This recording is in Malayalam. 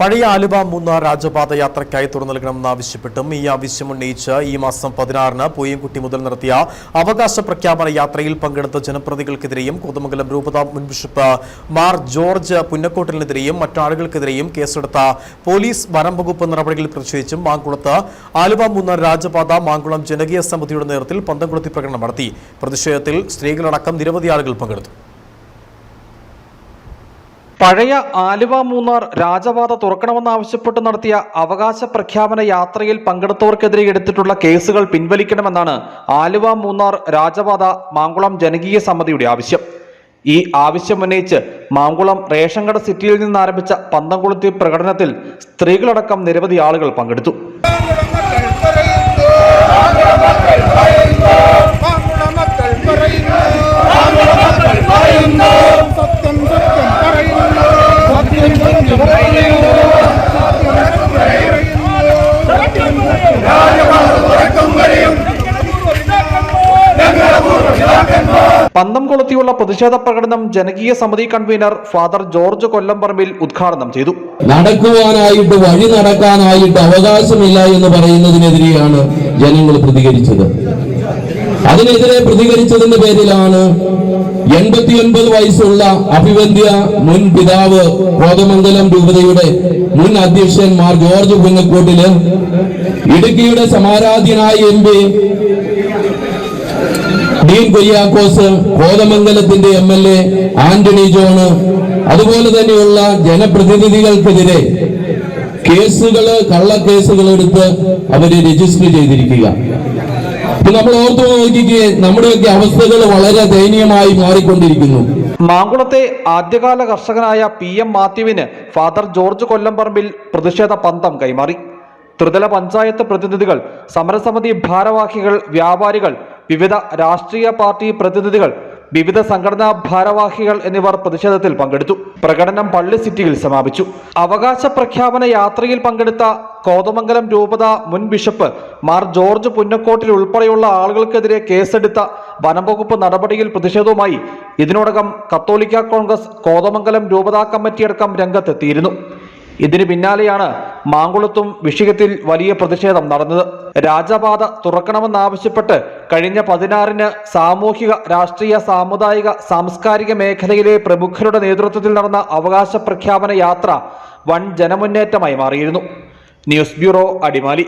പഴയ ആലുവ മൂന്നാർ രാജപാത യാത്രയ്ക്കായി തുറന്നു നൽകണമെന്ന് ആവശ്യപ്പെട്ടും ഈ ആവശ്യം ഉന്നയിച്ച് ഈ മാസം പതിനാറിന് പൂയംകുട്ടി മുതൽ നടത്തിയ അവകാശ പ്രഖ്യാപന യാത്രയിൽ പങ്കെടുത്ത ജനപ്രതികൾക്കെതിരെയും കോതമംഗലം രൂപത മുൻ ബിഷപ്പ് മാർ ജോർജ് പുന്നക്കോട്ടലിനെതിരെയും മറ്റാളുകൾക്കെതിരെയും കേസെടുത്ത പോലീസ് വനം വകുപ്പ് നടപടികളിൽ പ്രതിഷേധിച്ചും മാങ്കുളത്ത് ആലുവ മൂന്നാർ രാജപാത മാങ്കുളം ജനകീയ സമിതിയുടെ നേതൃത്വത്തിൽ പന്തംകുളത്തി പ്രകടനം നടത്തി. പ്രതിഷേധത്തിൽ സ്ത്രീകളടക്കം നിരവധി ആളുകൾ പങ്കെടുത്തു. പഴയ ആലുവ മൂന്നാർ രാജപാത തുറക്കണമെന്നാവശ്യപ്പെട്ട് നടത്തിയ അവകാശ പ്രഖ്യാപന യാത്രയിൽ പങ്കെടുത്തവർക്കെതിരെ എടുത്തിട്ടുള്ള കേസുകൾ പിൻവലിക്കണമെന്നാണ് ആലുവ മൂന്നാർ രാജപാത മാങ്കുളം ജനകീയ സമിതിയുടെ ആവശ്യം. ഈ ആവശ്യം ഉന്നയിച്ച് മാങ്കുളം റേഷൻ കട സിറ്റിയിൽ നിന്ന് ആരംഭിച്ച പന്തംകുളത്തി പ്രകടനത്തിൽ സ്ത്രീകളടക്കം നിരവധി ആളുകൾ പങ്കെടുത്തു. പന്തം കൊളുത്തിയുള്ള പ്രതിഷേധ പ്രകടനം ജനകീയ സമിതി കൺവീനർ ഫാദർ ജോർജ് കൊല്ലംപറമ്പിൽ ഉദ്ഘാടനം ചെയ്തു. നടക്കുവാനായിട്ട് വഴി നടക്കാനായിട്ട് അവകാശമില്ല എന്ന് പറയുന്നതിനെതിരെയാണ് ജനങ്ങൾ പ്രതികരിച്ചത്. അതിനെതിരെ പ്രതികരിച്ചതിന്റെ പേരിലാണ് എൺപത്തിയൊൻപത് വയസ്സുള്ള അഭിവന്ധ്യ മുൻ പിതാവ് കോതമംഗലം രൂപതയുടെ മുൻ അധ്യക്ഷൻ മാർ ജോർജ് പുന്നക്കോട്ടിൽ ഇടുക്കിയുടെ സമാരാധ്യനായ M P Dean Kuriakose കോതമംഗലത്തിന്റെ M L A Antony John അതുപോലെ തന്നെയുള്ള ജനപ്രതിനിധികൾക്കെതിരെ കേസുകൾ കള്ളക്കേസുകൾ എടുത്ത് അവർ രജിസ്റ്റർ ചെയ്തിരിക്കുക. നമ്മൾ ഓർത്തു നോക്കിക്കേ നമ്മുടെയൊക്കെ അവസ്ഥകൾ വളരെ ദയനീയമായി മാറിക്കൊണ്ടിരിക്കുന്നു. മാങ്കുളത്തെ ആദ്യകാല കർഷകനായ പി എം മാത്യുവിന് ഫാദർ ജോർജ് കൊല്ലംപറമ്പിൽ പ്രതിഷേധ പന്തം കൈമാറി. ത്രിതല പഞ്ചായത്ത് പ്രതിനിധികൾ സമരസമിതി ഭാരവാഹികൾ വ്യാപാരികൾ വിവിധ രാഷ്ട്രീയ പാർട്ടി പ്രതിനിധികൾ വിവിധ സംഘടനാ ഭാരവാഹികൾ എന്നിവർ പ്രതിഷേധത്തിൽ പങ്കെടുത്തു. പ്രകടനം പള്ളി സിറ്റിയിൽ സമാപിച്ചു. അവകാശ പ്രഖ്യാപന യാത്രയിൽ പങ്കെടുത്ത കോതമംഗലം രൂപത മുൻ ബിഷപ്പ് മാർ ജോർജ് പുന്നക്കോട്ടിൽ ഉൾപ്പെടെയുള്ള ആളുകൾക്കെതിരെ കേസെടുത്ത വനംവകുപ്പ് നടപടിയിൽ പ്രതിഷേധവുമായി ഇതിനോടകം കത്തോലിക്ക കോൺഗ്രസ് കോതമംഗലം രൂപതാ കമ്മിറ്റി അടക്കം രംഗത്തെത്തിയിരുന്നു. ഇതിന് പിന്നാലെയാണ് മാങ്കുളത്തും വിഷയത്തിൽ വലിയ പ്രതിഷേധം നടന്നത്. രാജപാത തുറക്കണമെന്നാവശ്യപ്പെട്ട് കഴിഞ്ഞ പതിനാറിന് സാമൂഹിക രാഷ്ട്രീയ സാമുദായിക സാംസ്കാരിക മേഖലയിലെ പ്രമുഖരുടെ നേതൃത്വത്തിൽ നടന്ന അവകാശ പ്രഖ്യാപന യാത്ര വൻ ജനമുന്നേറ്റമായി മാറിയിരുന്നു. News bureau Adimali.